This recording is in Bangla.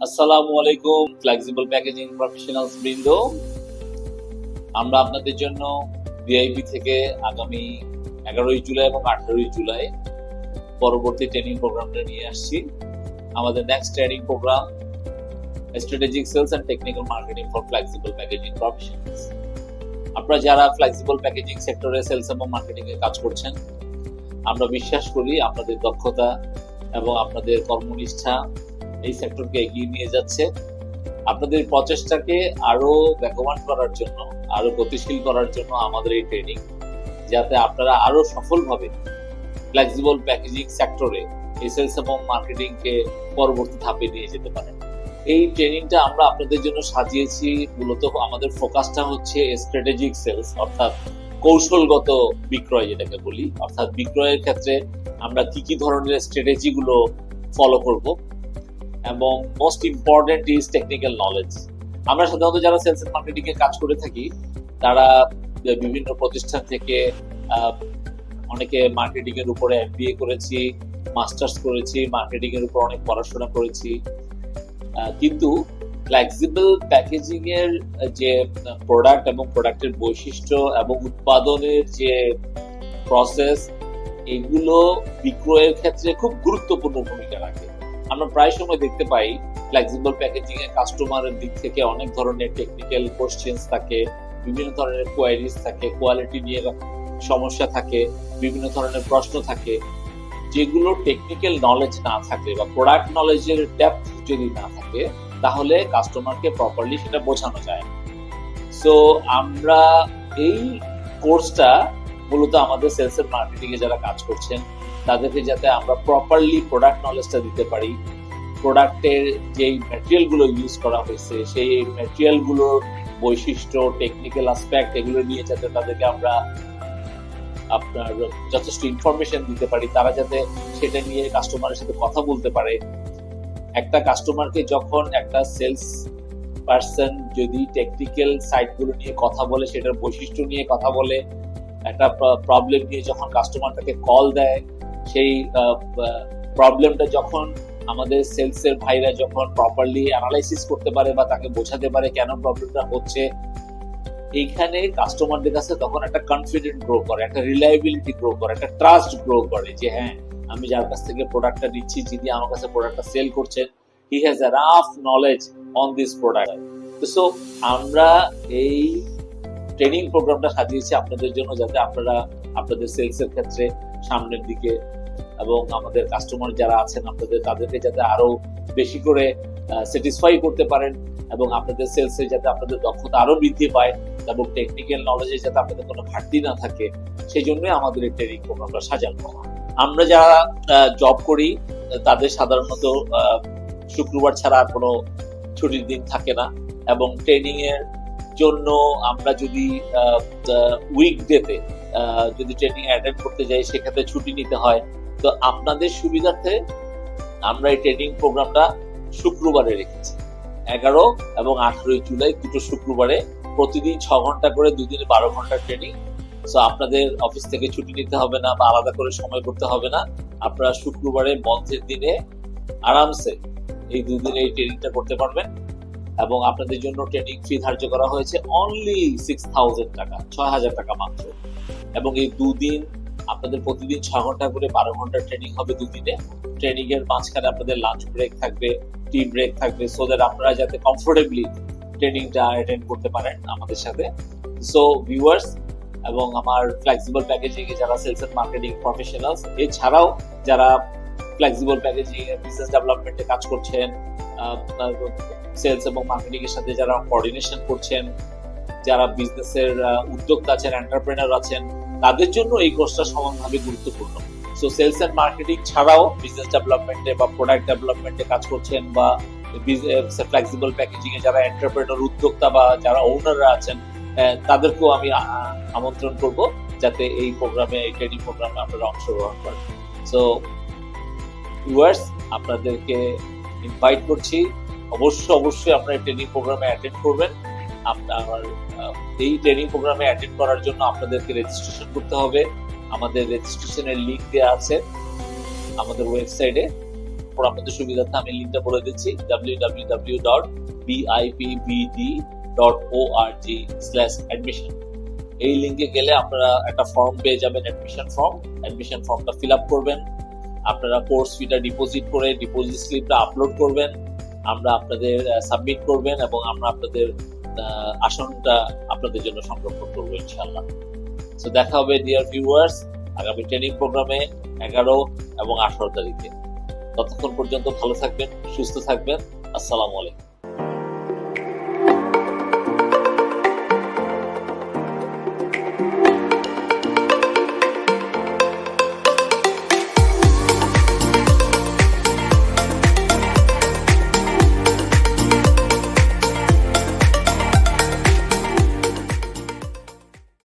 আসসালামু আলাইকুম ফ্লেক্সিবল প্যাকেজিং প্রফেশনালস বৃন্দ। আমরা আপনাদের জন্য ভিআইপি থেকে আগামী এগারোই জুলাই এবং আঠারোই জুলাই পরবর্তী ট্রেনিং প্রোগ্রামটা নিয়ে আসছি। আমাদের next training program strategic sales and technical marketing for flexible packaging professionals আপনারা যারা ফ্লেক্সিবল প্যাকেজিং সেক্টরে সেলস এবং মার্কেটিং এ কাজ করছেন, আমরা বিশ্বাস করি আপনাদের দক্ষতা এবং আপনাদের কর্মনিষ্ঠা এই সেক্টরকে এগিয়ে নিয়ে যাচ্ছে। আপনাদের প্রচেষ্টাকে আরও বেগবান করার জন্য, আরও গতিশীল করার জন্য আমাদের এই ট্রেনিং যাতে আপনারা আরও সফলভাবে ফ্লেক্সিবল প্যাকেজিং সেক্টরে এই সেলস এবং মার্কেটিং কে পরবর্তী ধাপে নিয়ে যেতে পারেন। এই ট্রেনিংটা আমরা আপনাদের জন্য সাজিয়েছি। মূলত আমাদের ফোকাসটা হচ্ছে স্ট্র্যাটেজিক সেলস অর্থাৎ কৌশলগত বিক্রয় যেটাকে বলি। অর্থাৎ বিক্রয়ের ক্ষেত্রে আমরা কি কি ধরনের স্ট্র্যাটেজি গুলো ফলো করব এবং most important is technical knowledge আমরা সাধারণত যারা সেলস এন্ড মার্কেটিং এ কাজ করে থাকি, তারা বিভিন্ন প্রতিষ্ঠান থেকে অনেকে মার্কেটিং এর উপরে এমবিএ করেছি মাস্টার্স করেছি মার্কেটিং এর উপর অনেক পড়াশোনা করেছি। কিন্তু ফ্লেক্সিবল প্যাকেজিং এর যে প্রোডাক্ট এবং প্রোডাক্টের বৈশিষ্ট্য এবং উৎপাদনের যে প্রসেস এগুলো বিক্রয়ের ক্ষেত্রে খুব গুরুত্বপূর্ণ ভূমিকা রাখে। আমরা প্রায় সময় দেখতে পাই ফ্লেক্সিবল প্যাকেজিং এ কাস্টমারের দিক থেকে অনেক ধরনের টেকনিক্যাল কোশ্চেন্স থাকে, বিভিন্ন ধরনের কোয়ারিজ থাকে কোয়ালিটি নিয়ে সমস্যা থাকে, বিভিন্ন ধরনের প্রশ্ন থাকে, যেগুলো টেকনিক্যাল নলেজ না থাকে বা প্রোডাক্ট নলেজের ডেপথ যদি না থাকে, তাহলে কাস্টমারকে প্রপারলি সেটা বোঝানো যায় সো আমরা এই কোর্সটা মূলত আমাদের সেলস এন্ড মার্কেটিং এ যারা কাজ করছেন তাদেরকে যাতে আমরা প্রপারলি প্রোডাক্ট নলেজটা দিতে পারি। প্রোডাক্টের যেই ম্যাটেরিয়ালগুলো ইউজ করা হয়েছে, সেই ম্যাটেরিয়ালগুলোর বৈশিষ্ট্য টেকনিক্যাল আসপেক্ট এগুলো নিয়ে যাতে তাদেরকে আমরা আপনার যথেষ্ট ইনফরমেশন দিতে পারি, তারা যাতে সেটা নিয়ে কাস্টমারের সাথে কথা বলতে পারে। একটা কাস্টমারকে যখন একটা সেলস পার্সন যদি টেকনিক্যাল সাইটগুলো নিয়ে কথা বলে, সেটার বৈশিষ্ট্য নিয়ে কথা বলে, একটা প্রবলেম নিয়ে যখন কাস্টমার তাকে কল দেয় সেই প্রবলেমটা যখন আমাদের সেলস এর ভাইরা যখন প্রপারলি অ্যানালাইসিস করতে পারে বা তাকে বোঝাতে পারে কেন প্রবলেমটা হচ্ছে, এইখানে কাস্টমারদের কাছে তখন একটা কনফিডেন্ট গ্রো করে, একটা রিলায়েবিলিটি গ্রো করে, একটা ট্রাস্ট গ্রো করে যে হ্যাঁ আমি যার কাছ থেকে প্রোডাক্টটা নিচ্ছি, যিনি আমার কাছে প্রোডাক্টটা সেল করছেন he has a rough knowledge on this product so আমরা এই ট্রেনিং প্রোগ্রামটা সাজিয়েছি আপনাদের জন্য যাতে আপনারা আপনাদের সেলস এর ক্ষেত্রে সামনের দিকে এবং আমাদের কাস্টমার যারা আছেন আপনাদের, তাদেরকে যাতে আরও বেশি করে স্যাটিসফাই করতে পারেন এবং আপনাদের সেলসে যাতে আপনাদের দক্ষতা আরও বৃদ্ধি পায় এবং টেকনিক্যাল নলেজে যাতে আপনাদের কোনো ঘাটতি না থাকে সেই জন্যই আমাদের এই ট্রেনিং প্রোগ্রামটা সাজানো। আমরা যারা জব করি, তাদের সাধারণত শুক্রবার ছাড়া আর কোনো ছুটির দিন থাকে না এবং ট্রেনিং এর জন্য আমরা যদি উইকডেতে যদি ট্রেনিং অ্যাটেন্ড করতে যাই, সেক্ষেত্রে ছুটি নিতে হয়। তো আপনাদের সুবিধার্থে আমরা এই ট্রেনিং প্রোগ্রামটা শুক্রবারে রেখেছি। এগারো এবং আঠারোই জুলাই দুটো শুক্রবারে। প্রতিদিন ছ ঘণ্টা করে দুদিনে বারো ঘণ্টা ট্রেনিং সো আপনাদের অফিস থেকে ছুটি নিতে হবে না বা আলাদা করে সময় করতে হবে না। আপনারা শুক্রবারে বন্ধের দিনে আরামসে এই দুদিনে এই ট্রেনিংটা করতে পারবেন। এবং আপনাদের জন্য ট্রেনিং ফি ধার্য করা হয়েছে অনলি সিক্স থাউজেন্ড টাকা, ছয় হাজার টাকা মাত্র। এবং এই দুদিন আপনাদের প্রতিদিন ছ ঘণ্টা করে বারো ঘণ্টা ট্রেনিং হবে দুদিনে। ট্রেনিং এর মাঝখানে আপনাদের লাঞ্চ ব্রেক থাকবে টি ব্রেক থাকবে সো দ্যাট আপনারা যাতে কমফোর্টেবলি ট্রেনিংটা অ্যাটেন্ড করতে পারেন আমাদের সাথে। সো ভিউয়ার্স এবং আমার ফ্লেক্সিবল প্যাকেজিং এ যারা সেলস এন্ড মার্কেটিং প্রফেশনালস এছাড়াও যারা ফ্লেক্সিবল প্যাকেজিং বিজনেস ডেভেলপমেন্টে কাজ করছেন সেলস এবং মার্কেটিং এর সাথে যারা কোঅর্ডিনেশন করছেন, যারা বিজনেসের উদ্যোক্তা আছেন এন্টারপ্রেনার আছেন, তাদের জন্য এই কোর্সটা সমানভাবে গুরুত্বপূর্ণ। সো সেলস এন্ড মার্কেটিং ছাড়াও বিজনেস ডেভেলপমেন্টে বা প্রোডাক্ট ডেভেলপমেন্টে কাজ করছেন বা ফ্লেক্সিবল প্যাকেজিং এ যারা এন্টারপ্রেনার উদ্যোক্তা বা যারা ওনাররা আছেন তাদেরকেও আমি আমন্ত্রণ করব যাতে এই প্রোগ্রামে এই ট্রেনিং প্রোগ্রামে আপনারা অংশগ্রহণ করেন সো ভিউয়ার্স আপনাদেরকে ইনভাইট করছি। অবশ্যই অবশ্যই আপনারা ট্রেনিং প্রোগ্রামে অ্যাটেন্ড করবেন। আপনার এই ট্রেনিং প্রোগ্রামে অ্যাটেন্ড করার জন্য আপনাদেরকে রেজিস্ট্রেশন করতে হবে। আমাদের রেজিস্ট্রেশনের লিংক দেওয়া আছে আমাদের ওয়েবসাইটে আপনাদের সুবিধার্থে আমি লিঙ্কটা বলে দিচ্ছি W dot dot O R G slash admission এই লিঙ্কে গেলে আপনারা একটা ফর্ম পেয়ে যাবেন অ্যাডমিশন ফর্ম অ্যাডমিশন ফর্মটা ফিল আপ করবেন। আপনারা কোর্স ফিটা ডিপোজিট করে ডিপোজিট স্লিপটা আপলোড করবেন, আমরা আপনাদের সাবমিট করবেন এবং আমরা আপনাদের আসনটা আপনাদের জন্য সংরক্ষণ করব ইনশাল্লাহ তো দেখা হবে ডিয়ার ভিউয়ার্স আগামী ট্রেনিং প্রোগ্রামে এগারো এবং আঠারো তারিখে। ততক্ষণ পর্যন্ত ভালো থাকবেন, সুস্থ থাকবেন। আসসালামু আলাইকুম।